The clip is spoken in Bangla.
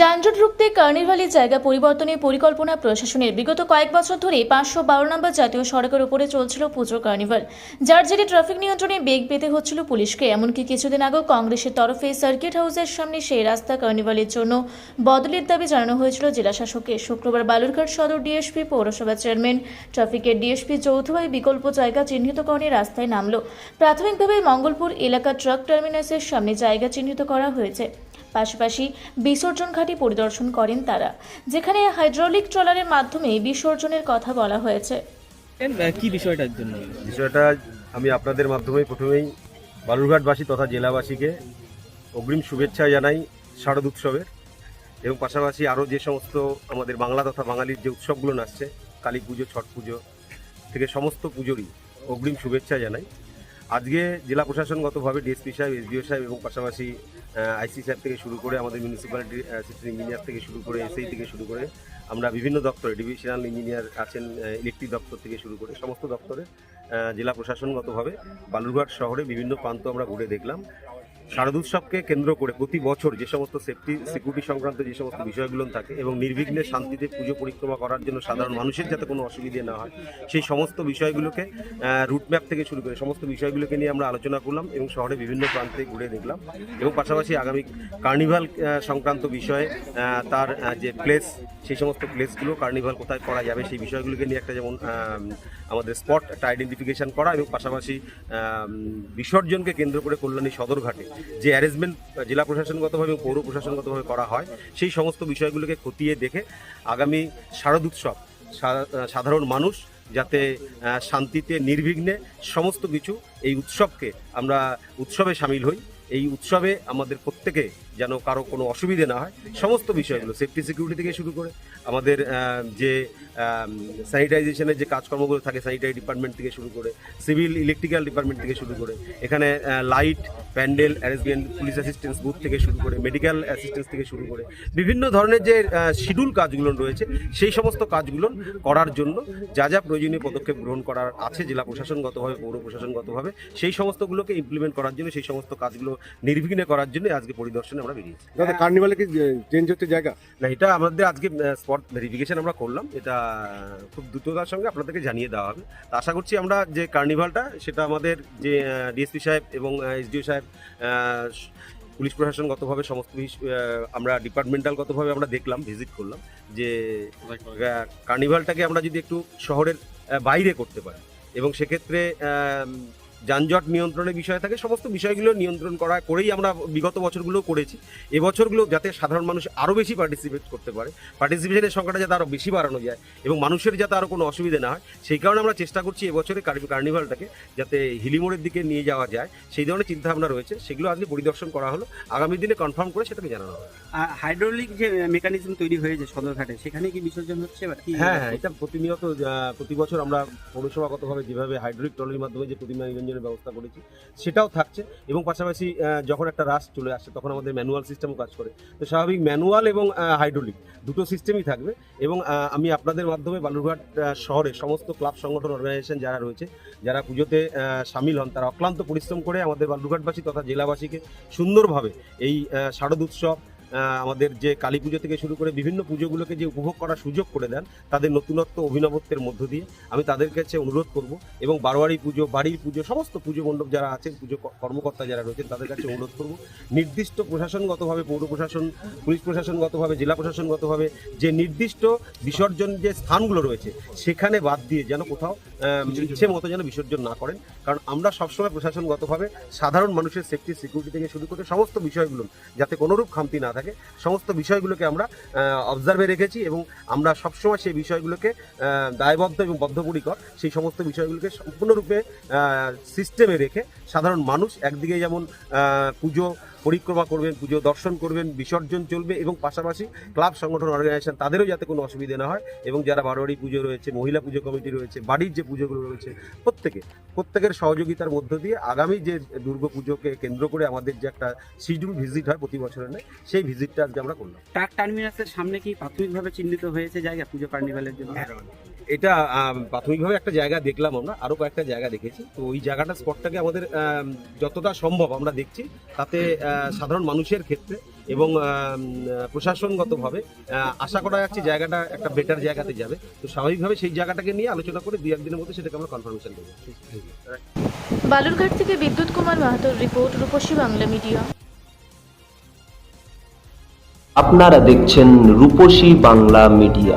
যানজট রুখতে কার্নিভালের জায়গা পরিবর্তনের পরিকল্পনা প্রশাসনের। বিগত কয়েক বছর ধরে পাঁচশো বারো নম্বর জাতীয় সড়কের উপরে চলছিল পুজো কার্নিভাল। যার জেরে ট্রাফিক নিয়ন্ত্রণে বেগ পেতে হচ্ছিল পুলিশকে। এমনকি কিছুদিন আগেও কংগ্রেসের তরফে সার্কিট হাউসের সামনে সেই রাস্তা কার্নিভালের জন্য বদলের দাবি জানানো হয়েছিল জেলা শাসককে শুক্রবার বালুরঘাট সদর ডিএসপি পৌরসভা চেয়ারম্যান, ট্রাফিকের ডিএসপি যৌথভাবে বিকল্প জায়গা চিহ্নিতকরণে রাস্তায় নামল। প্রাথমিকভাবে মঙ্গলপুর এলাকা ট্রাক টার্মিনাসের সামনে জায়গা চিহ্নিত করা হয়েছে। পাশাপাশি বিসর্জন ঘাটি পরিদর্শন করেন তারা যেখানে হাইড্রোলিক ট্রলারের মাধ্যমে বিসর্জনের কথা বলা হয়েছে। কি বিষয়টার জন্য? বিষয়টা আমি আপনাদের মাধ্যমে প্রথমেই বালুরঘাটবাসী তথা জেলাবাসীকে অগ্রিম শুভেচ্ছা জানাই শারদ উৎসবের এবং পাশাপাশি আরও যে সমস্ত আমাদের বাংলা তথা বাঙালির যে উৎসবগুলো আসছে কালী পুজো ছট পুজো থেকে সমস্ত পুজোরই অগ্রিম শুভেচ্ছা জানাই। আজকে জেলা প্রশাসনগতভাবে ডিএসপি সাহেব, এসডিও সাহেব এবং পাশাপাশি আইসি সাহেব থেকে শুরু করে আমাদের মিউনিসিপ্যালিটি অ্যাসিস্ট্যান্ট ইঞ্জিনিয়ার থেকে শুরু করে এসআই থেকে শুরু করে আমরা বিভিন্ন দপ্তরে ডিভিশনাল ইঞ্জিনিয়ার আছেন ইলেকট্রিক দপ্তর থেকে শুরু করে সমস্ত দপ্তরে জেলা প্রশাসনগতভাবে বালুরঘাট শহরে বিভিন্ন প্রান্ত আমরা ঘুরে দেখলাম। শারদোৎসবকে কেন্দ্র করে প্রতি বছর যে সমস্ত সেফটি সিকিউরিটি সংক্রান্ত যে সমস্ত বিষয়গুলো থাকে এবং নির্বিঘ্নে শান্তিতে পুজো পরিক্রমা করার জন্য সাধারণ মানুষের যাতে কোনো অসুবিধে না হয়, সেই সমস্ত বিষয়গুলোকে রুটম্যাপ থেকে শুরু করে সমস্ত বিষয়গুলোকে নিয়ে আমরা আলোচনা করলাম এবং শহরে বিভিন্ন প্রান্তে ঘুরে দেখলাম এবং পাশাপাশি আগামী কার্নিভাল সংক্রান্ত বিষয়ে তার যে প্লেস সেই সমস্ত প্লেসগুলো কার্নিভাল কোথায় করা যাবে সেই বিষয়গুলোকে নিয়ে একটা যেমন আমাদের স্পট একটা আইডেন্টিফিকেশন করা এবং পাশাপাশি বিসর্জনকে কেন্দ্র করে কল্যাণী সদরঘাটে যে অ্যারেঞ্জমেন্ট জেলা প্রশাসনগতভাবে এবং পৌর প্রশাসনগতভাবে করা হয়, সেই সমস্ত বিষয়গুলোকে খতিয়ে দেখে আগামী শারদ উৎসব সাধারণ মানুষ যাতে শান্তিতে, নির্বিঘ্নে সমস্ত কিছু এই উৎসবকে আমরা উৎসবে সামিল হই। এই উৎসবে আমাদের প্রত্যেকে যেন কারও কোনো অসুবিধে না হয়, সমস্ত বিষয়গুলো সেফটি সিকিউরিটি থেকে শুরু করে আমাদের যে স্যানিটাইজেশনের যে কাজকর্মগুলো থাকে স্যানিটারি ডিপার্টমেন্ট থেকে শুরু করে সিভিল ইলেকট্রিক্যাল ডিপার্টমেন্ট থেকে শুরু করে, এখানে light pandal arrangement police assistance booth থেকে শুরু করে মেডিকেল অ্যাসিস্ট্যান্স থেকে শুরু করে, বিভিন্ন ধরনের যে শিডিউল কাজগুলো রয়েছে, সেই সমস্ত কাজগুলো করার জন্য যা যা প্রয়োজনীয় পদক্ষেপ গ্রহণ করার আছে, জেলা প্রশাসনগতভাবে, পৌর প্রশাসনগতভাবে, সেই সমস্তগুলোকে ইমপ্লিমেন্ট করার জন্য সেই সমস্ত কাজগুলো নির্বিঘ্নে করার জন্য আজকে পরিদর্শনে আমরা বেরিয়েছি। দাদা কার্নিভালে কি চেঞ্জ হচ্ছে জায়গা? না এটা আমাদের আজকে স্পট ভেরিফিকেশন আমরা করলাম। এটা খুব দ্রুততার সঙ্গে আপনাদেরকে জানিয়ে দেওয়া হবে। তা আশা করছি আমরা যে কার্নিভালটা সেটা আমাদের যে ডিএসপি সাহেব এবং এসডিও সাহেব পুলিশ প্রশাসনগতভাবে সমস্ত আমরা ডিপার্টমেন্টালগতভাবে আমরা দেখলাম ভিজিট করলাম যে কার্নিভালটাকে আমরা যদি একটু শহরের বাইরে করতে পারি এবং সেক্ষেত্রে যানজট নিয়ন্ত্রণের বিষয় থাকে সমস্ত বিষয়গুলো নিয়ন্ত্রণ করা করেই আমরা বিগত বছরগুলো করেছি। এবছরগুলো যাতে সাধারণ মানুষ আরও বেশি পার্টিসিপেট করতে পারে পার্টিসিপেশনের সংখ্যাটা যাতে আরও বেশি বাড়ানো যায় এবং মানুষের যাতে আরও কোনো অসুবিধা না হয় সেই কারণে আমরা চেষ্টা করছি এবছরে কার্নিভালটাকে যাতে হিলিমোড়ের দিকে নিয়ে যাওয়া যায়। সেই ধরনের চিন্তাভাবনা রয়েছে সেগুলো আজকে পরিদর্শন করা হলো। আগামী দিনে কনফার্ম করে সেটাকে জানানো হবে। হাইড্রোলিক যে মেকানিজম তৈরি হয়েছে সদরঘাটে সেখানে কি বিসর্জন হচ্ছে হ্যাঁ হ্যাঁ এটা প্রতিনিয়ত প্রতি বছর আমরা পৌরসভাগতভাবে যেভাবে হাইড্রোলিক ট্রলির মাধ্যমে যে প্রতিমা নিরঞ্জনের ব্যবস্থা করেছি, সেটাও থাকছে। এবং পাশাপাশি যখন একটা রাশ চলে আসছে তখন আমাদের ম্যানুয়াল সিস্টেমও কাজ করে। তো স্বাভাবিক ম্যানুয়াল এবং হাইড্রোলিক দুটো সিস্টেমই থাকবে। এবং আমি আপনাদের মাধ্যমে বালুরঘাট শহরে সমস্ত ক্লাব সংগঠন অর্গানাইজেশন যারা রয়েছে, যারা পুজোতে সামিল হন, তারা অক্লান্ত পরিশ্রম করে আমাদের বালুরঘাটবাসী তথা জেলাবাসীকে সুন্দরভাবে এই শারদ উৎসব আমাদের যে কালী পুজো থেকে শুরু করে বিভিন্ন পুজোগুলোকে যে উপভোগ করার সুযোগ করে দেন, তাদের নতুনত্ব অভিনবত্বের মধ্য দিয়ে আমি তাদের কাছে অনুরোধ করব এবং বারোয়ারি পুজো, বাড়ির পুজো, সমস্ত পুজো মণ্ডপ যারা আছেন, পুজো কর্মকর্তা যারা রয়েছেন, তাদের কাছে অনুরোধ করব। নির্দিষ্ট প্রশাসনগতভাবে, পৌর প্রশাসন, পুলিশ প্রশাসনগতভাবে, জেলা প্রশাসনগতভাবে যে নির্দিষ্ট বিসর্জন যে স্থানগুলো রয়েছে, সেখানে বাদ দিয়ে যেন কোথাও ইচ্ছে মতো যেন বিসর্জন না করেন। কারণ আমরা সবসময় প্রশাসনগতভাবে সাধারণ মানুষের সেফটি সিকিউরিটি থেকে শুরু করে সমস্ত বিষয়গুলো যাতে কোনোরূপ খামতি না থাকে সমস্ত বিষয়গুলোকে আমরা অবজার্ভে রেখেছি এবং আমরা সবসময় সেই বিষয়গুলোকে দায়বদ্ধ এবং বদ্ধপরিকর সেই সমস্ত বিষয়গুলোকে সম্পূর্ণরূপে সিস্টেমে রেখে সাধারণ মানুষ একদিকে যেমন পুজো পরিক্রমা করবেন পুজো দর্শন করবেন বিসর্জন চলবে এবং পাশাপাশি ক্লাব সংগঠন অর্গানাইজেশন তাদেরও যাতে কোনো অসুবিধা না হয় এবং যারা বারোয়ারি পুজো রয়েছে মহিলা পুজো কমিটি রয়েছে বাড়ির যে পুজোগুলো রয়েছে প্রত্যেকে প্রত্যেকের সহযোগিতার মধ্য দিয়ে আগামী যে দুর্গা পুজোকে কেন্দ্র করে আমাদের যে একটা শিডিউল ভিজিট হয় প্রতি বছরের নেয় সেই ভিজিটটা আজকে আমরা করলাম। ট্রাক টার্মিনাসের সামনে কি প্রাথমিকভাবে চিহ্নিত হয়েছে জায়গা পুজো কার্নিভালের জন্য? এটা প্রাথমিকভাবে একটা জায়গা দেখলাম আমরা আরও কয়েকটা জায়গা দেখেছি। তো ওই জায়গাটা স্পটটাকে আমাদের যতটা সম্ভব আমরা দেখছি তাতে সাধারণ মানুষের ক্ষেত্রে এবং প্রশাসনগতভাবে আশা করা যাচ্ছে জায়গাটা একটা বেটার জায়গাতে যাবে। তো স্বাভাবিকভাবে সেই জায়গাটাকে নিয়ে আলোচনা করে দুই একদিনের মধ্যে সেটাকে আমরা কনফার্মেশন দেবো। বালুরঘাট থেকে বিদ্যুৎ কুমার মাহাতোর রিপোর্ট রূপসী বাংলা মিডিয়া আপনারা দেখছেন রূপসী বাংলা মিডিয়া